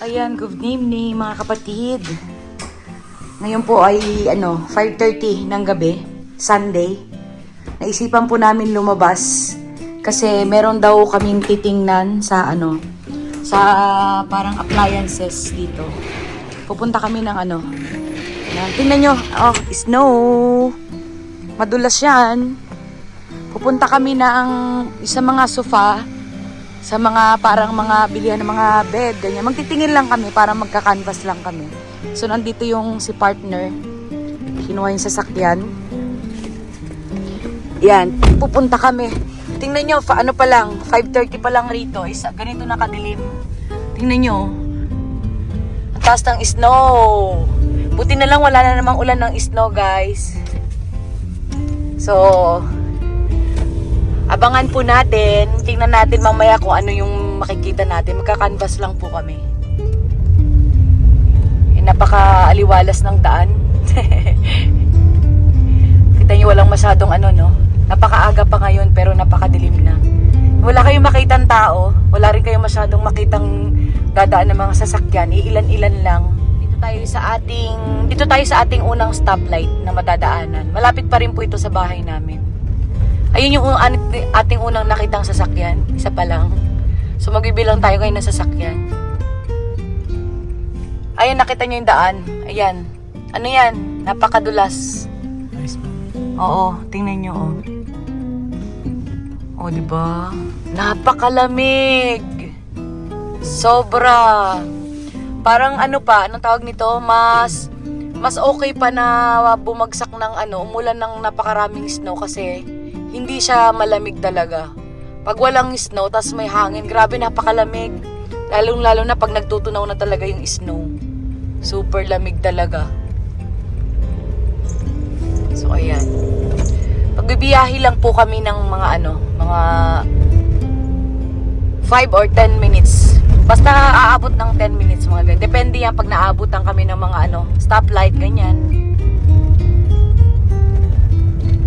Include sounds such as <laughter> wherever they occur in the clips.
Ayan, good evening mga kapatid. Ngayon po ay ano, 5.30 ng gabi, Sunday. Naisipan po namin lumabas kasi meron daw kaming titingnan sa ano, sa parang appliances dito. Pupunta kami ng ano, yan. Tingnan nyo, oh, snow. Madulas yan. Pupunta kami ng sa mga sofa, sa mga parang mga bilihan ng mga bed, ganyan. Magtitingin lang kami para magka-canvas lang kami. So, nandito yung si partner. Kinuha yung sasakyan. Yan, pupunta kami. Tingnan nyo, fa- ano pa lang, 5.30 pa lang rito. Isa, ganito nakadilim. Tingnan nyo. Ang taas ng snow. Buti na lang wala na namang ulan ng snow, guys. So, abangan po natin. Tingnan natin mamaya kung ano yung makikita natin. Magka-canvas lang po kami. Eh, napaka-aliwalas ng daan. <laughs> Kita niyo walang masyadong ano, no? Napakaaga pa ngayon pero napakadilim na. Wala kayong makitang tao. Wala rin kayong masyadong makitang dadaan ng mga sasakyan. Iilan-ilan lang. Dito tayo sa ating dito tayo sa ating unang stoplight na madadaanan. Malapit pa rin po ito sa bahay namin. Ayun yung un- ating unang nakitang sasakyan. Isa pa lang. So magbibilang tayo ngayon ng sasakyan. Ayun, nakita nyo yung daan. Ayan. Ano yan? Napakadulas. Oo, tingnan nyo, oh. Oh, di ba? Napakalamig. Sobra. Parang ano pa, anong tawag nito? Mas mas okay pa na bumagsak ng ano, umulan ng napakaraming snow kasi hindi siya malamig talaga. Pag walang snow, tas may hangin, grabe napakalamig. Lalong lalo na pag nagtutunaw na talaga yung snow. Super lamig talaga. So, ayan. Pagbibiyahe lang po kami ng mga ano, mga 5 or 10 minutes. Basta aabot ng 10 minutes mga ganyan. Depende yan pag naabutan kami ng mga ano, stoplight, ganyan.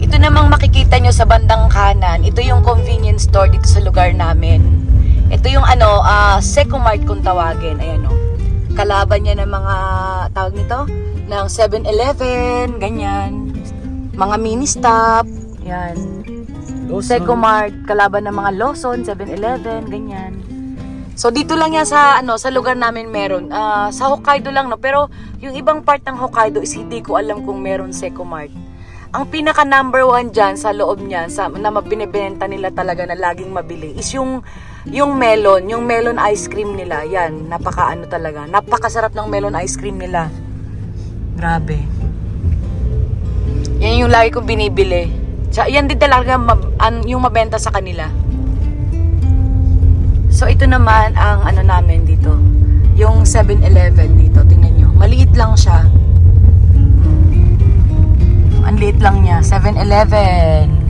Ito namang makikita nyo sa bandang kanan. Ito yung convenience store dito sa lugar namin. Ito yung ano, ah, Secomart kung tawagin. Ayan o. Kalaban niya ng mga, tawag nito, ng 7-Eleven, ganyan. Mga mini stop, yan. Secomart, kalaban ng mga Lawson, 7-Eleven, ganyan. So dito lang yan sa ano sa lugar namin meron. Ah, sa Hokkaido lang no, pero yung ibang part ng Hokkaido is hindi ko alam kung meron Secomart. Ang pinaka number one dyan sa loob niya, sa, na binibenta nila talaga na laging mabili, is yung, yung melon, yung melon ice cream nila. Yan, napaka ano talaga. Napakasarap ng melon ice cream nila. Grabe. Yan yung lagi kong binibili. Tsaka, yan din talaga mab- an, yung mabenta sa kanila. So ito naman ang ano namin dito. Yung 7-Eleven dito, tingnan nyo. Maliit lang siya. Ang liit lang niya. 7-Eleven.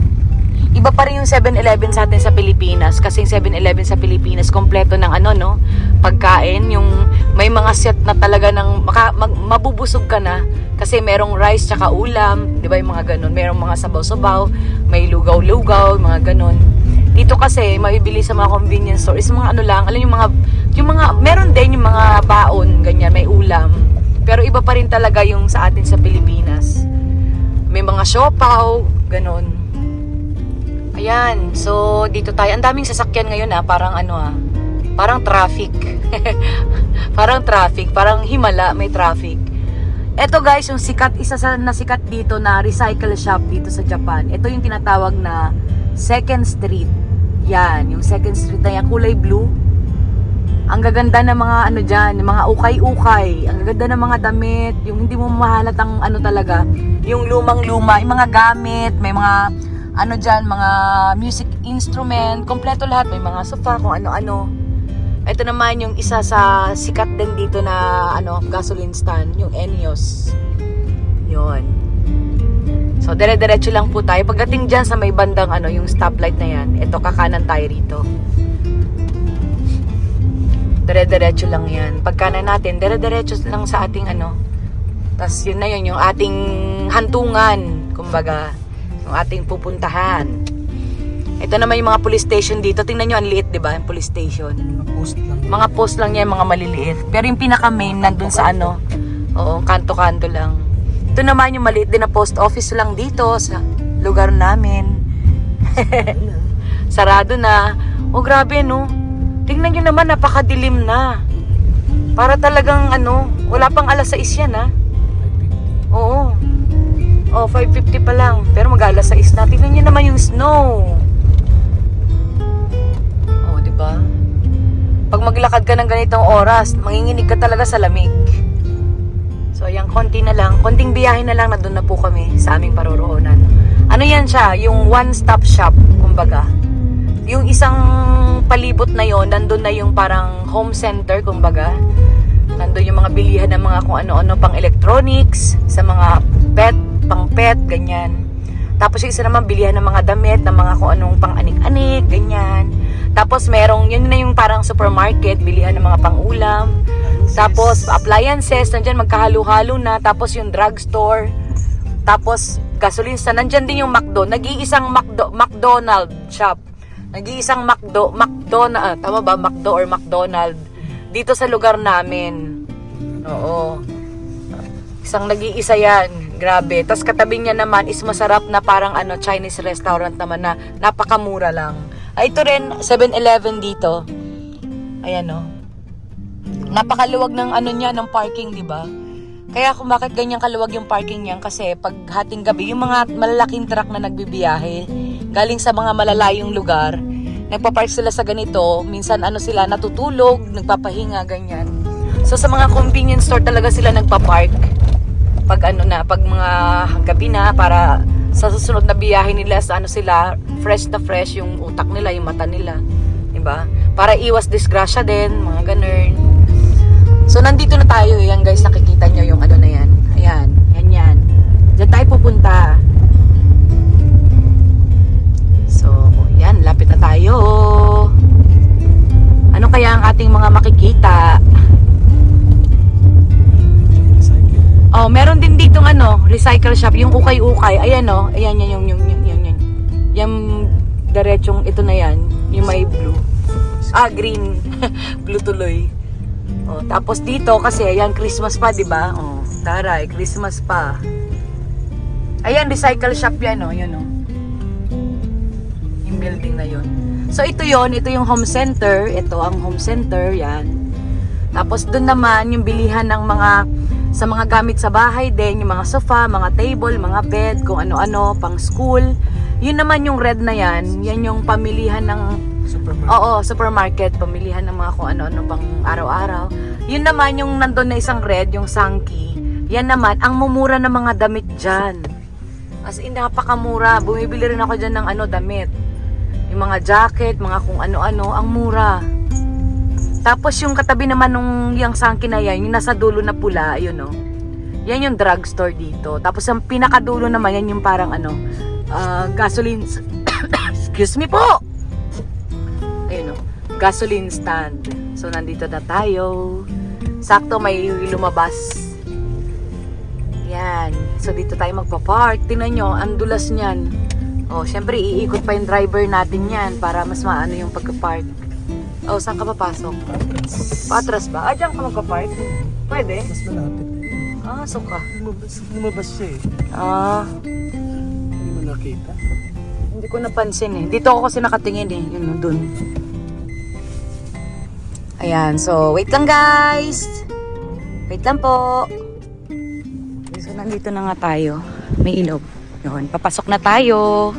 Iba pa rin yung 7-Eleven sa atin sa Pilipinas. Kasi yung 7-Eleven sa Pilipinas, kompleto ng ano, no? Pagkain. Yung may mga set na talaga ng maka, mag, mabubusog ka na. Kasi merong rice tsaka ulam. Di ba yung mga ganun? Merong mga sabaw-sabaw. May lugaw-lugaw, mga ganun. Dito kasi, mabibili sa mga convenience store is mga ano lang, alam yung mga, yung mga, meron din yung mga baon, ganyan, may ulam. Pero iba pa rin talaga yung sa atin sa Pilipinas. May mga siopaw, ganun. Ayan, so dito tayo. Ang daming sasakyan ngayon ah, parang ano ah, parang traffic. <laughs> parang traffic, parang himala, may traffic. Ito guys, yung sikat, isa sa nasikat dito na recycle shop dito sa Japan. Ito yung tinatawag na Second Street. Yan, yung Second Street na yan, kulay blue. Gaganda ng mga ano yung mga ukay-ukay. Ang gaganda ng mga damit, yung hindi mo mahalatang ano talaga. Yung lumang-luma, yung mga gamit, may mga ano dyan, mga music instrument, kompleto lahat. May mga sofa, kung ano-ano. Ito naman yung isa sa sikat din dito na ano, gasoline stand, yung Enios. Yon. So, dire-diretso lang po tayo. Pagdating dyan sa may bandang ano, yung stoplight na yan, ito, kakanan tayo rito. Dire-diretso lang yan. Pagkanan natin, dire-diretso lang sa ating ano. Tapos yun na yun, yung ating hantungan. Kumbaga, yung ating pupuntahan. Ito naman yung mga police station dito. Tingnan nyo, ang liit, di ba? Yung police station. Mga post lang. Mga post lang yan, mga maliliit. Pero yung pinaka main, nandun sa ano. Oo, kanto-kanto lang. Ito naman yung maliit din na post office lang dito sa lugar namin. <laughs> Sarado na. Oh, grabe, no? Tingnan nyo naman, napakadilim na. Para talagang, ano, wala pang alas 6 yan, ha? 550. Oo. Oh, 5.50 pa lang. Pero mag-alas 6 na. Tingnan nyo naman yung snow. Oh, di ba? Pag maglakad ka ng ganitong oras, manginginig ka talaga sa lamig. So, ayan, konti na lang. Konting biyahe na lang na doon na po kami sa aming paroroonan. Ano yan siya? Yung one-stop shop, kumbaga. Yung isang palibot na yon nandun na yung parang home center, kumbaga. Nandun yung mga bilihan ng mga kung ano-ano pang electronics, sa mga pet, pang pet, ganyan. Tapos yung isa naman bilihan ng mga damit, ng mga kung anong pang anik-anik, ganyan. Tapos merong, yun na yung parang supermarket, bilihan ng mga pang-ulam. Tapos appliances, nandyan magkahalo-halo na. Tapos yung drugstore. Tapos gasoline sa nandyan din yung McDo. Nag-iisang McDo, McDonald shop. Nag-iisang McDo, McDonald, tama ba? McDo or McDonald. Dito sa lugar namin. Oo. Isang nag-iisa yan. Grabe. Tapos katabi niya naman is masarap na parang ano Chinese restaurant naman na napakamura lang. Ay, ito rin, 7-Eleven dito. Ayan o. Napakaluwag ng ano niya, ng parking, di ba? Kaya kung bakit ganyan kaluwag yung parking niyan kasi pag hating gabi, yung mga malalaking truck na nagbibiyahe, galing sa mga malalayong lugar, nagpa-park sila sa ganito, minsan ano sila, natutulog, nagpapahinga, ganyan. So sa mga convenience store talaga sila nagpa-park pag ano na, pag mga gabi na para sa susunod na biyahe nila sa ano sila, fresh na fresh yung utak nila, yung mata nila. 'Di ba? Para iwas disgrasya din, mga ganun. So nandito na tayo, yan guys, nakikita ukay-ukay. Ayan oh, ayan yan yung yung yung yung yung. Yung diretsong ito na yan, yung may blue. Ah, green. <laughs> blue tuloy. Oh, tapos dito kasi ayan Christmas pa, 'di ba? Oh, taray, Christmas pa. Ayan, recycle shop yan oh, yun oh. Yung building na yun. So ito yon, ito yung home center, ito ang home center, yan. Tapos doon naman yung bilihan ng mga sa mga gamit sa bahay din, yung mga sofa, mga table, mga bed, kung ano-ano, pang school. Yun naman yung red na yan, yan yung pamilihan ng Supermarket. Oo, supermarket, pamilihan ng mga kung ano-ano pang araw-araw. Yun naman yung nandun na isang red, yung Sankey. Yan naman, ang mumura ng mga damit dyan. As in, napakamura. Bumibili rin ako dyan ng ano, damit. Yung mga jacket, mga kung ano-ano, ang mura. Tapos yung katabi naman nung yung Sankey na yan, yung nasa dulo na pula, yun no. Yan yung drugstore dito. Tapos ang pinakadulo naman, yan yung parang ano, ah, gasoline... <coughs> Excuse me po! Ayun o, gasoline stand. So, nandito na tayo. Sakto may lumabas. Yan. So, dito tayo magpa-park. Tingnan nyo, ang dulas niyan. Oh, syempre, iikot pa yung driver natin yan para mas maano yung pagka-park. Oh, saan ka papasok? Patras ba? Ah, dyan ka magpa-park? Pwede? Mas malapit. Ah, suka. Lumabas, lumabas siya eh. Ah, Hindi mo nakita. hindi ko napansin eh. Dito ako kasi nakatingin eh. Yun, dun. Ayan, so wait lang guys. Wait lang po. So nandito na nga tayo. May ilog. Yun, papasok na tayo.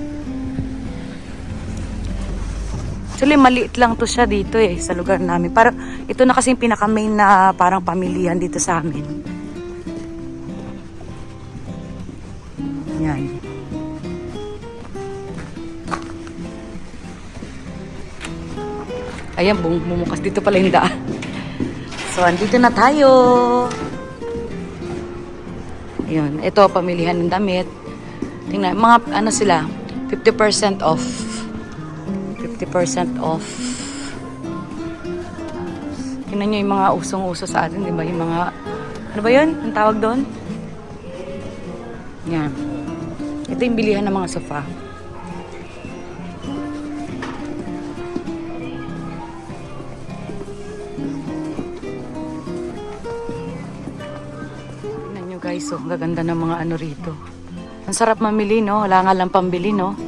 Actually, maliit lang to siya dito eh, sa lugar namin. Para, ito na kasi yung pinaka-main na parang pamilihan dito sa amin. Yan. Ayan, bum bumukas dito pala yung daan. So, andito na tayo. Ayun, ito, pamilihan ng damit. Tingnan, mga ano sila, 50% off. 50% off. Tingnan nyo yung mga usong-uso sa atin, di ba? Yung mga, ano ba yun? Ang tawag doon? Yan. Ito yung bilihan ng mga sofa. Tingnan nyo guys, oh, ang gaganda ng mga ano rito. Ang sarap mamili, no? Wala nga lang pambili, no?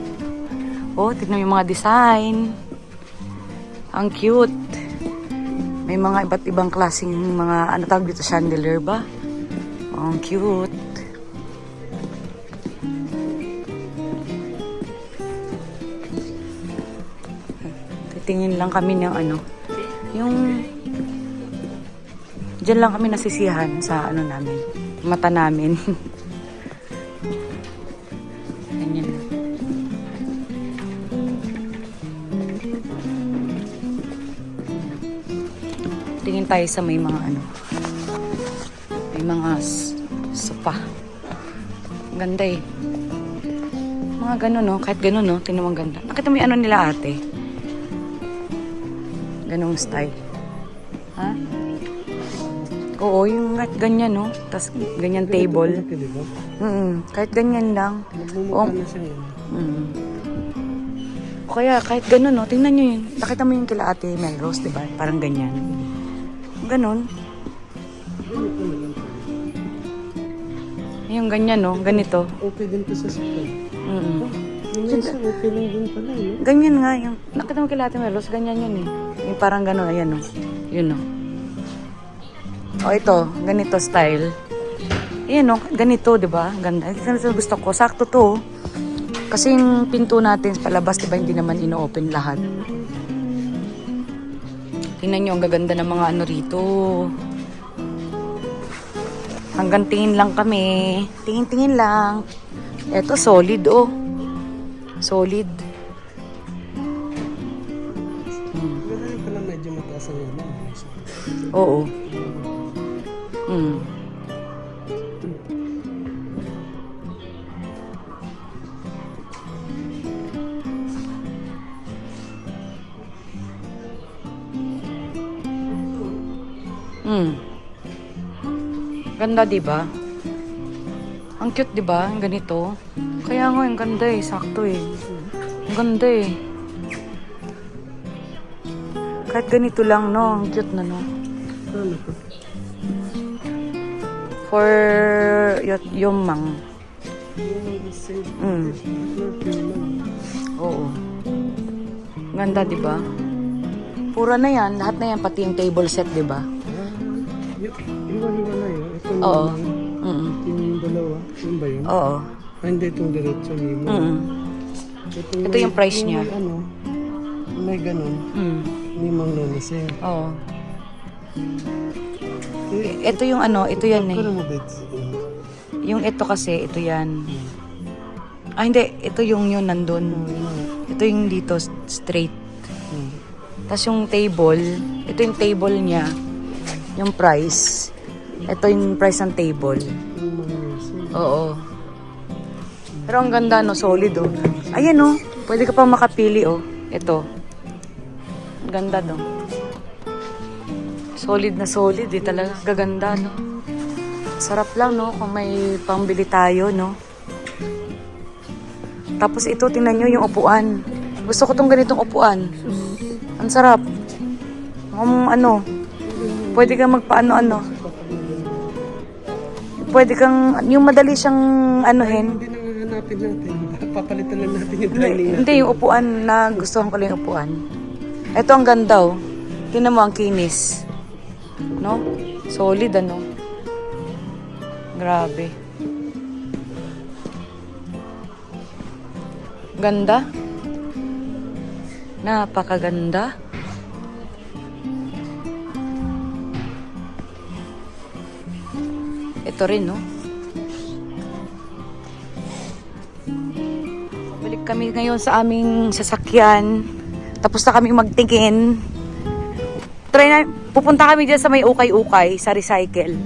Oh, tignan yung mga design. Ang cute. May mga iba't ibang klaseng mga, ano tawag dito, chandelier ba? Oh, ang cute. Titingin lang kami ng ano, yung Diyan lang kami nasisihan sa ano namin, mata namin. <laughs> Tingin tayo sa may mga ano, may mga sopa. Ganda eh. Mga ganun no, kahit ganun no, tingnan mo ang ganda. Nakita mo yung ano nila ate? Ganong style. Ha? Oo, yung kahit ganyan, no? Tapos ganyan table. Mm kahit ganyan lang. Yun. Mm. O kaya kahit ganun, no? Tingnan nyo yun. Nakita mo yung kila ate Melrose, di ba? Parang ganyan. Ganon. Yung ganyan, no? Ganito. Okay din to sa sakal. Mm Yung minsan, okay lang din pala, eh. Ganyan nga yung... Nakita mo kila ate Melrose, ganyan yun eh. Yung parang ganon, ayan, no? Yun, no? O ito, ganito style. Ayan, no? Ganito, di ba? Ganda. Ganito gusto ko. Sakto to. oh. Kasi yung pinto natin palabas, di ba, hindi naman ino-open lahat. Tingnan nyo, ang gaganda ng mga ano rito. Hanggang tingin lang kami. Tingin-tingin lang. Eto, solid, oh. Solid. Hmm. Medyo mataas ang. Oo. Mm. Ganda, 'di ba? Ang cute, 'di ba? Ang ganito. Kaya nga, ang ganda eh, sakto eh. Ang ganda eh. Kahit ganito lang, no? Ang cute na, no? For yung mang. Yung. Mm. Oo. Ganda, di ba? Pura na yan. Lahat na yan. Pati yung table set, di ba? Ah, y- Iwa-iwa na yun. Ito na Oo. Mm Yung dalawa. Yun ba yun? Oo. Ah, hindi itong diretso ni mo. Mm Ito may- yung price niya. May ano, may ganun. mm Ni Mang Loniseng. Oo. Eh, Ito yung ano, ito yan eh. Kano mo beds? Yung ito kasi, ito yan. Ah, hindi. Ito yung yun nandun. Ito yung dito, s- straight. Hmm. Tapos yung table, ito yung table niya. Yung price. Ito yung price ng table. Oo. Pero ang ganda, no? Solid, oh. Ayan, oh. Pwede ka pang makapili, oh. Ito. Ang ganda, no? Solid na solid, eh. Talaga gaganda, no? Sarap lang, no? Kung may pambili tayo, no? Tapos ito, tingnan nyo yung upuan. Gusto ko tong ganitong upuan. Ang sarap. Um, ano, pwede kang magpaano-ano. Pwede kang, yung madali siyang anuhin. Hindi na hahanapin natin. <laughs> Papalitan lang natin yung dining natin. Hindi, yung upuan na gustuhan ko lang yung upuan. Ito ang ganda, oh. Tingnan mo ang kinis. No? Solid, ano? Grabe. Ganda. Napakaganda. Ito rin, no? Balik kami ngayon sa aming sasakyan. Tapos na kami magtingin. Try na, pupunta kami dyan sa may ukay-ukay, sa recycle.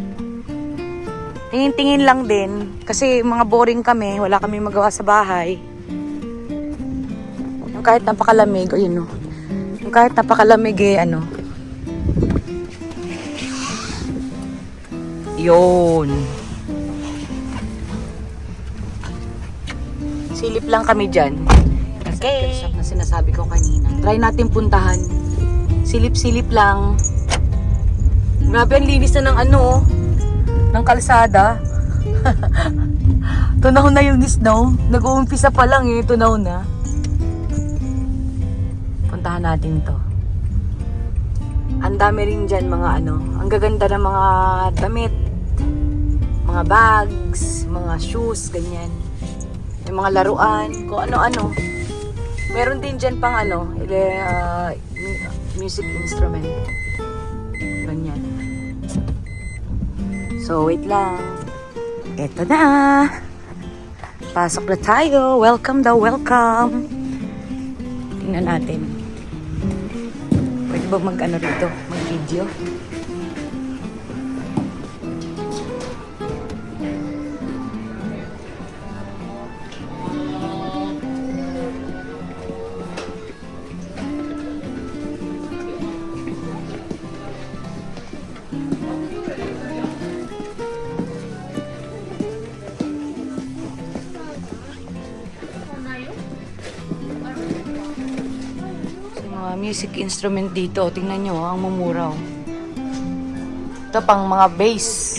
Tingin-tingin lang din. Kasi mga boring kami, wala kami magawa sa bahay. Kahit napakalamig, o yun o. Yung kahit napakalamig eh, ano. Yun. Silip lang kami dyan. Okay. Shop na sinasabi ko kanina. Try natin puntahan. Silip-silip lang. Grabe, ang linis na ng ano, oh, ng kalsada. <laughs> tunaw na yung snow. Nag-uumpisa pa lang eh, tunaw na. Puntahan natin to. Ang dami rin dyan mga ano, ang gaganda ng mga damit, mga bags, mga shoes, ganyan. May mga laruan, kung ano-ano. Meron din dyan pang ano, mu- music instrument. Ganyan. So, wait lang. Eto na. Pasok na tayo. Welcome daw, welcome. Tingnan natin. Pwede ba mag-ano rito? Mag-video? Music instrument dito. Tingnan nyo, ang mumuraw. Ito pang mga bass.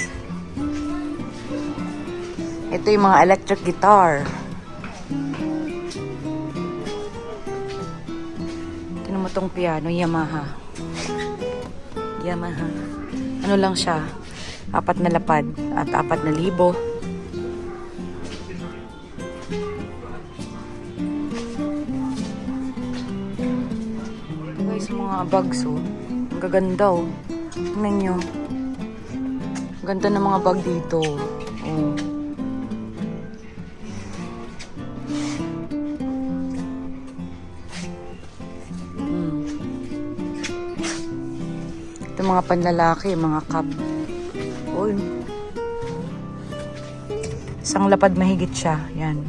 Ito yung mga electric guitar. Tingnan mo tong piano, Yamaha. Yamaha. Ano lang siya? Apat na lapad at apat na libo. Mga bags oh. Ang gaganda oh. Tingnan nyo. Ganda ng mga bag dito. Oh. Hmm. Ito mga panlalaki, mga cup. Uy. Isang lapad mahigit siya. Yan.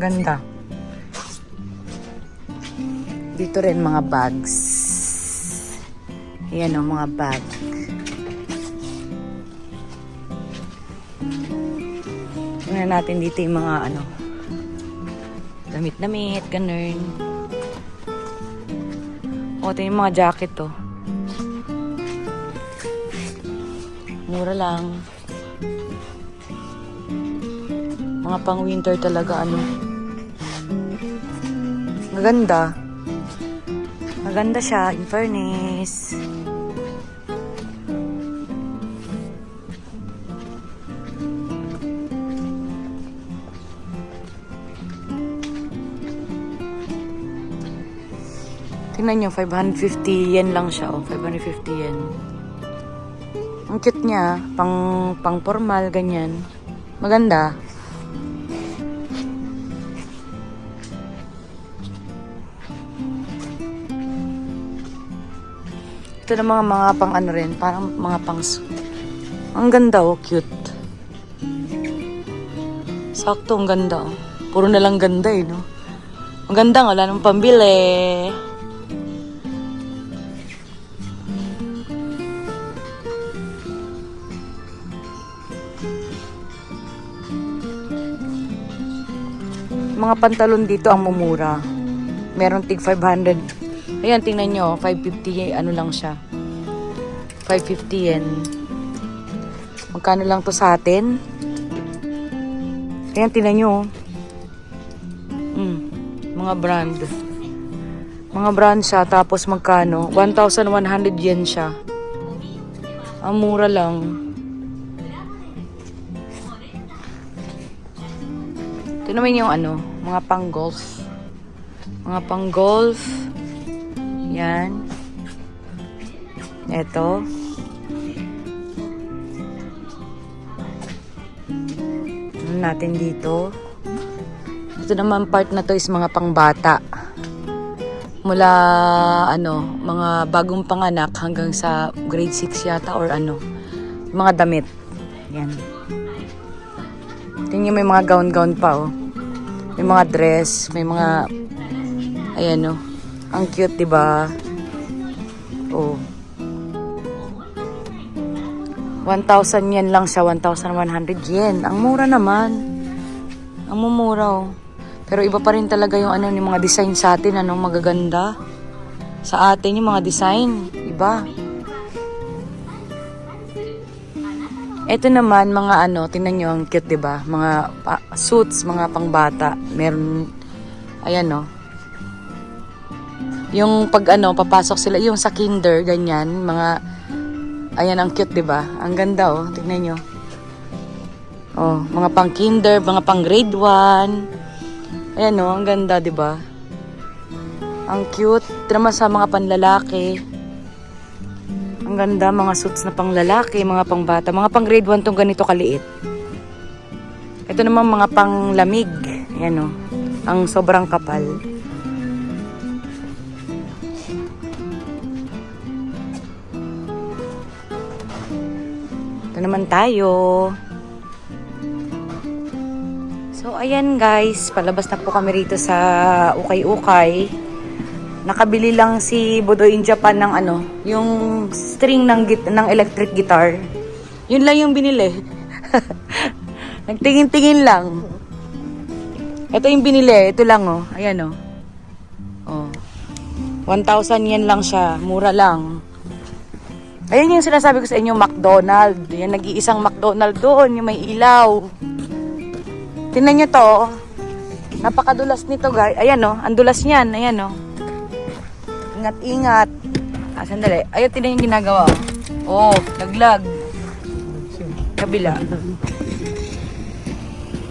Ganda. Dito rin mga bags. Ayan o, mga bag. Tingnan natin dito yung mga ano, damit-damit, ganun. O, ito yung mga jacket to. Mura lang. Mga pang winter talaga, ano. Maganda. Maganda siya, in fairness. Tingnan nyo, 550 yen lang siya. Oh, 550 yen. Ang cute niya. Pang, pang formal, ganyan. Maganda. Ito na mga mga pang ano rin, parang mga pang Ang ganda oh, cute. Sakto, ang ganda oh. Puro na lang ganda eh, no? Ang ganda, wala nang pambili. Mga pantalon dito ang mumura. Meron tig 500. Ayan, tingnan nyo. 550, ano lang siya. 550 yen. Magkano lang to sa atin? Ayan, tingnan nyo. Mm, mga brand. Mga brand siya, tapos magkano? 1,100 yen siya. Ang mura lang. Ito naman yung ano, mga pang golf. Mga pang golf. Yan. Ito. Ano natin dito? Ito naman part na to is mga pangbata. Mula ano, mga bagong panganak hanggang sa grade 6 yata or ano. Mga damit. Yan. Tingnan may mga gown-gown pa oh. May mga dress, may mga ayan oh. Ang cute, 'di ba? Oh. 1,000 yen lang siya, 1,100 yen. Ang mura naman. Ang mumura oh. Pero iba pa rin talaga yung ano yung mga design sa atin, ano magaganda. Sa atin yung mga design, iba. Ito naman, mga ano, tingnan nyo, ang cute, di ba? Mga pa- suits, mga pangbata. Meron, ayan, no. Yung pag ano, papasok sila, yung sa kinder, ganyan, mga, ayan, ang cute, di ba? Ang ganda, oh. Tingnan nyo. Oh, mga pang kinder, mga pang grade 1. Ayan, oh, ang ganda, di ba? Ang cute. Naman sa mga panlalaki. Ang ganda, mga suits na pang lalaki, mga pang bata. Mga pang grade 1 tong ganito kaliit. Ito naman mga pang lamig. Ayan o. Ang sobrang kapal. Ito naman tayo. So, ayan guys. Palabas na po kami rito sa Ukay-Ukay nakabili lang si Budoy in Japan ng ano, yung string ng git ng electric guitar. Yun lang yung binili. <laughs> Nagtingin-tingin lang. Ito yung binili, ito lang oh. Ayan oh. Oh. 1,000 yen lang siya, mura lang. Ayun yung sinasabi ko sa inyo, McDonald. Yan, nag-iisang McDonald doon, yung may ilaw. Tingnan nyo to, oh. Napakadulas nito, guys. Ayan, oh. Ang dulas niyan. Ayan, oh. Ingat-ingat. Ah, sandali. Ayun, tingnan yung ginagawa. Oh, laglag. Kabila.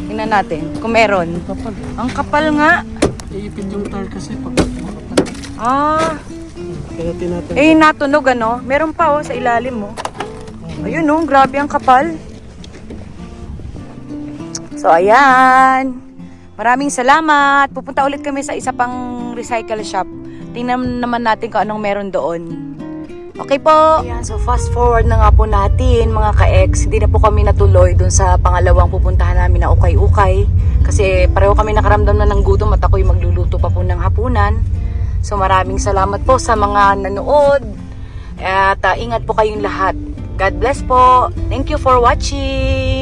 Tingnan natin kung meron. Kapal. Ang kapal nga. Iipit yung tire kasi pag makapal. Ah, Kaya tinatanggal. eh natunog ano. Meron pa oh sa ilalim mo. Ayun oh, grabe ang kapal. So ayan. Maraming salamat. Pupunta ulit kami sa isa pang recycle shop. Tingnan naman natin kung anong meron doon. Okay po. Ayan, so fast forward na nga po natin mga ka-ex. Hindi na po kami natuloy doon sa pangalawang pupuntahan namin na ukay-ukay. Kasi pareho kami nakaramdam na ng gutom at ako'y magluluto pa po ng hapunan. So maraming salamat po sa mga nanood. At ah, ingat po kayong lahat. God bless po. Thank you for watching.